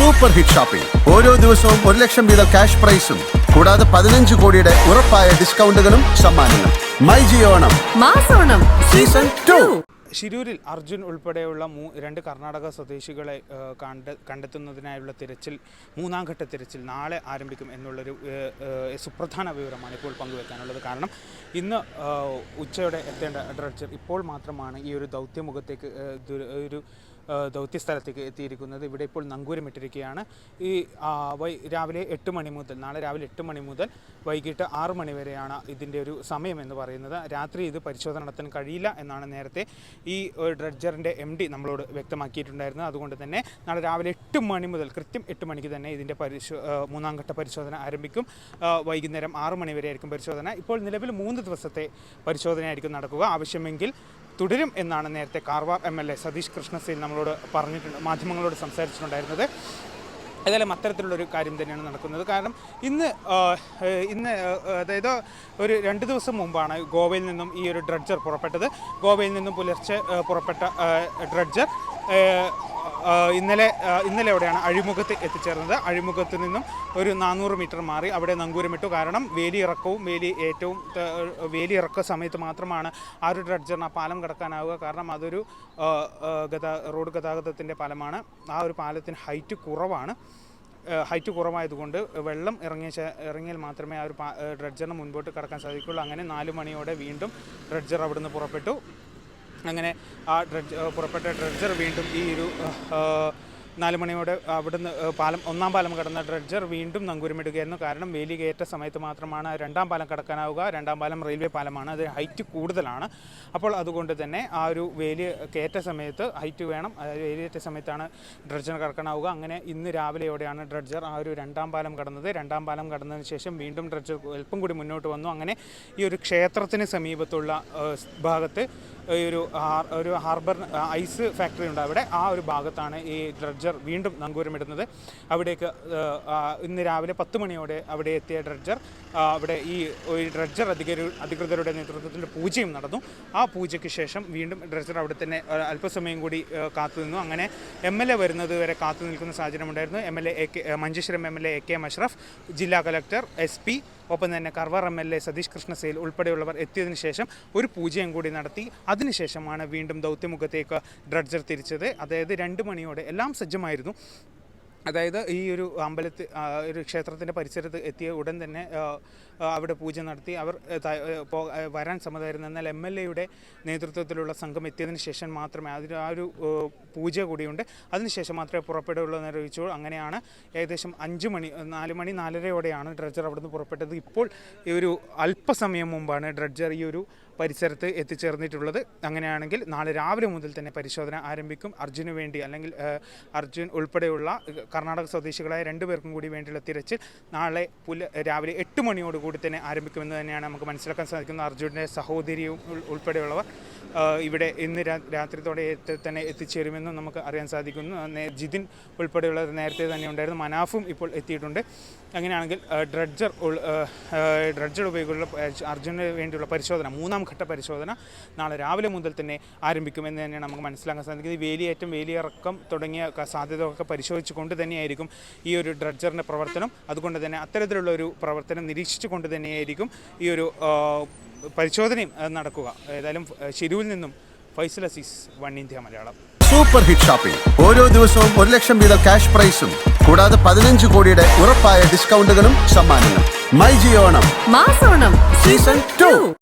Super hit shopping ഓരോ ദിവസവും ഒരു ലക്ഷം വീതം ക്യാഷ് പ്രൈസും കൂടാതെ പതിനഞ്ച് കോടിയുടെ ഉറപ്പായ ഡിസ്കൗണ്ടുകളും സമ്മാനങ്ങളും. മൈ ജിയോണം മാസോണം സീസൺ ടു. ശിരൂരിൽ അർജുൻ ഉൾപ്പെടെയുള്ള മൂ രണ്ട് കർണാടക സ്വദേശികളെ കണ്ട് കണ്ട കണ്ടെത്തുന്നതിനായുള്ള തിരച്ചിൽ മൂന്നാം ഘട്ട തിരച്ചിൽ നാളെ ആരംഭിക്കും എന്നുള്ളൊരു സുപ്രധാന വിവരമാണ് ഇപ്പോൾ പങ്കുവെക്കാനുള്ളത്. കാരണം ഇന്ന് ഉച്ചയോടെ എത്തേണ്ട ഡ്രഡ്ജർ ഇപ്പോൾ മാത്രമാണ് ഈ ഒരു ദൗത്യമുഖത്തേക്ക് ഒരു ദൗത്യസ്ഥലത്തേക്ക് എത്തിയിരിക്കുന്നത്. ഇവിടെ ഇപ്പോൾ നങ്കൂരമിട്ടിരിക്കുകയാണ് ഈ വൈ രാവിലെ എട്ട് മണി മുതൽ നാളെ രാവിലെ എട്ട് മണി മുതൽ വൈകിട്ട് ആറ് മണി വരെയാണ് ഇതിന്റെ ഒരു സമയം എന്ന് പറയുന്നത്. രാത്രി ഇത് പരിശോധന നടത്താൻ കഴിയില്ല എന്നാണ് നേരത്തെ ഈ ഡ്രഡ്ജറിന്റെ എം ഡി നമ്മളോട് വ്യക്തമാക്കിയിട്ടുണ്ടായിരുന്നത്. അതുകൊണ്ട് തന്നെ നാളെ രാവിലെ എട്ട് മണി മുതൽ കൃത്യം എട്ട് മണിക്ക് തന്നെ ഇതിന്റെ പരിശോ മൂന്നാം ഘട്ട പരിശോധന ആരംഭിക്കും. വൈകുന്നേരം ആറ് മണി വരെ ആയിരിക്കും പരിശോധന. ഇപ്പോൾ നിലവിൽ മൂന്ന് ദിവസത്തെ പരിശോധനയായിരിക്കും നടക്കുക. ആവശ്യമെങ്കിൽ തുടരും എന്നാണ് നേരത്തെ Karwar M L A Satish Krishna Sail നമ്മളോട് പറഞ്ഞിട്ടുണ്ട് മാധ്യമങ്ങളോട് സംസാരിച്ചിട്ടുണ്ടായിരുന്നത്. ഏതായാലും അത്തരത്തിലുള്ളൊരു കാര്യം തന്നെയാണ് നടക്കുന്നത്. കാരണം ഇന്ന് ഇന്ന് അതായത് ഒരു രണ്ട് ദിവസം മുമ്പാണ് ഗോവയിൽ നിന്നും ഈ ഒരു ഡ്രഡ്ജർ പുറപ്പെട്ടത്. ഗോവയിൽ നിന്നും പുലർച്ചെ പുറപ്പെട്ട ഡ്രഡ്ജർ ഇന്നലെ ഇന്നലെ അവിടെയാണ് അഴിമുഖത്ത് എത്തിച്ചേർന്നത്? അഴിമുഖത്ത് നിന്നും ഒരു നാനൂറ് മീറ്റർ മാറി അവിടെ നങ്കൂരമിട്ടു കാരണം വേലി ഇറക്കവും വേലി ഏറ്റവും ത- വേലി ഇറക്ക സമയത്ത് മാത്രമാണ് ആ ഒരു ഡ്രഡ്ജറിന് ആ പാലം കടക്കാനാവുക. കാരണം അതൊരു ഗതാ റോഡ് ഗതാഗതത്തിന്റെ പാലമാണ്. ആ ഒരു പാലത്തിന് ഹൈറ്റ് കുറവാണ്. ഹൈറ്റ് കുറവായതുകൊണ്ട് വെള്ളം ഇറങ്ങിയ ഇറങ്ങിയാൽ മാത്രമേ ആ ഒരു ഡ്രഡ്ജറിന് മുൻപോട്ട് കടക്കാൻ സാധിക്കുകയുള്ളൂ. അങ്ങനെ നാല് മണിയോടെ വീണ്ടും ഡ്രഡ്ജർ അവിടുന്ന് പുറപ്പെട്ടു. അങ്ങനെ ആ ഡ്രഡ്ജ് പുറപ്പെട്ട ഡ്രഡ്ജർ വീണ്ടും ഈ ഒരു നാല് മണിയോടെ അവിടുന്ന് പാലം ഒന്നാം പാലം കടന്ന ഡ്രഡ്ജർ വീണ്ടും നങ്കൂരമിടുകയായിരുന്നു കാരണം വേലി കയറ്റ സമയത്ത് മാത്രമാണ് രണ്ടാം പാലം കടക്കാനാവുക. രണ്ടാം പാലം റെയിൽവേ പാലമാണ്. അത് ഹൈറ്റ് കൂടുതലാണ്. അപ്പോൾ അതുകൊണ്ട് തന്നെ ആ ഒരു വേലി കയറ്റ സമയത്ത് ഹൈറ്റ് വേണം. അതായത് വേലി കയറ്റ സമയത്താണ് ഡ്രഡ്ജർ കടക്കാനാവുക. അങ്ങനെ ഇന്ന് രാവിലെയോടെയാണ് ഡ്രഡ്ജർ ആ ഒരു രണ്ടാം പാലം കടന്നത്. രണ്ടാം പാലം കടന്നതിന് ശേഷം വീണ്ടും ഡ്രഡ്ജർ അല്പം കൂടി മുന്നോട്ട് വന്നു. അങ്ങനെ ഈ ഒരു ക്ഷേത്രത്തിന് സമീപത്തുള്ള ഭാഗത്ത് ഈ ഒരു ഒരു ഹാർബർ ഐസ് ഫാക്ടറി ഉണ്ട് അവിടെ. ആ ഒരു ഭാഗത്താണ് ഈ ഡ്രഡ്ജർ വീണ്ടും നങ്കൂരമിടുന്നത് അവിടേക്ക് ഇന്ന് രാവിലെ പത്ത് മണിയോടെ അവിടെ എത്തിയ ഡ്രഡ്ജർ അവിടെ ഈ ഒരു ഡ്രഡ്ജർ അധികൃ അധികൃതരുടെ നേതൃത്വത്തിൽ പൂജയും നടന്നു. ആ പൂജയ്ക്ക് ശേഷം വീണ്ടും ഡ്രഡ്ജർ അവിടെ തന്നെ അല്പസമയം കൂടി കാത്തുനിന്നു അങ്ങനെ എം എൽ എ വരുന്നത് വരെ കാത്തു നിൽക്കുന്ന സാഹചര്യമുണ്ടായിരുന്നു. M L A K Manjeshwaram M L A A K Mashraf ജില്ലാ കലക്ടർ എസ് പി ഒപ്പം തന്നെ Karwar M L A Satish Krishna Sail ഉൾപ്പെടെയുള്ളവർ എത്തിയതിനു ശേഷം ഒരു പൂജയും കൂടി നടത്തി. അതിനുശേഷമാണ് വീണ്ടും ദൗത്യമുഖത്തേക്ക് ഡ്രഡ്ജർ തിരിച്ചത്. അതായത് രണ്ട് മണിയോടെ എല്ലാം സജ്ജമായിരുന്നു. അതായത് ഈ ഒരു അമ്പലത്തിൽ ഒരു ക്ഷേത്രത്തിന്റെ പരിസരത്ത് എത്തിയ ഉടൻ തന്നെ അവിടെ പൂജ നടത്തി. അവർ വരാൻ സമ്മതമായിരുന്നു. എന്നാൽ എം എൽ എയുടെ നേതൃത്വത്തിലുള്ള സംഘം എത്തിയതിന് ശേഷം മാത്രമേ അതിന് ആ ഒരു പൂജ കൂടിയുണ്ട്. അതിനുശേഷം മാത്രമേ പുറപ്പെടുകയുള്ളൂ എന്ന് അറിയിച്ചു. അങ്ങനെയാണ് ഏകദേശം അഞ്ച് മണി നാല് മണി നാലരയോടെയാണ് ഡ്രഡ്ജർ അവിടുന്ന് പുറപ്പെട്ടത്. ഇപ്പോൾ ഈ ഒരു അല്പസമയം മുമ്പാണ് ഡ്രഡ്ജർ ഈ ഒരു പരിസരത്ത് എത്തിച്ചേർന്നിട്ടുള്ളത്. അങ്ങനെയാണെങ്കിൽ നാളെ രാവിലെ മുതൽ തന്നെ പരിശോധന ആരംഭിക്കും. അർജുന് വേണ്ടി അല്ലെങ്കിൽ അർജുൻ ഉൾപ്പെടെയുള്ള കർണാടക സ്വദേശികളായ രണ്ടുപേർക്കും കൂടി വേണ്ടിയുള്ള തിരച്ചിൽ നാളെ പുല രാവിലെ എട്ട് മണിയോടുകൂടി തന്നെ ആരംഭിക്കുമെന്ന് തന്നെയാണ് നമുക്ക് മനസ്സിലാക്കാൻ സാധിക്കുന്നത്. അർജുന്റെ സഹോദരിയും ഉൾ- ഉൾപ്പെടെയുള്ളവർ ഇവിടെ ഇന്ന് രാ- രാത്രിത്തോടെ തന്നെ എത്തിച്ചേരുമെന്നും നമുക്ക് അറിയാൻ സാധിക്കുന്നു. ജിതിൻ ഉൾപ്പെടെയുള്ളവർ നേരത്തെ തന്നെ ഉണ്ടായിരുന്നു. മനാഫും ഇപ്പോൾ എത്തിയിട്ടുണ്ട്. അങ്ങനെയാണെങ്കിൽ ഡ്രഡ്ജർ ഡ്രഡ്ജർ ഉപയോഗിച്ചുള്ള അർജുന് വേണ്ടിയുള്ള പരിശോധന മൂന്നാം ഘട്ട പരിശോധന നാളെ രാവിലെ മുതൽ തന്നെ ആരംഭിക്കുമെന്ന് തന്നെയാണ് നമുക്ക് മനസ്സിലാക്കാൻ സാധിക്കുന്നത്. വേലിയേറ്റം വേലിയിറക്കം തുടങ്ങിയ സാധ്യതകളൊക്കെ പരിശോധിച്ചുകൊണ്ട് തന്നെയായിരിക്കും ഈ ഒരു ഡ്രഡ്ജറിന്റെ പ്രവർത്തനം. അതുകൊണ്ട് തന്നെ അത്തരത്തിലുള്ള ഒരു പ്രവർത്തനം നിരീക്ഷിച്ചുകൊണ്ട് തന്നെയായിരിക്കും ഈ ഒരു പരിശോധനയും നടക്കുക. ഏതായാലും ശിരുവിൽ നിന്നും Faisal Aziz one India Malayalam. Super hit shopping ഓരോ ദിവസവും ഒരു ലക്ഷം വീതം ക്യാഷ് പ്രൈസും കൂടാതെ പതിനഞ്ച് കോടിയുടെ ഉറപ്പായ ഡിസ്കൗണ്ടുകളും സമ്മാനങ്ങളും. മൈ ജിയോണം. മാസോണം. Season two.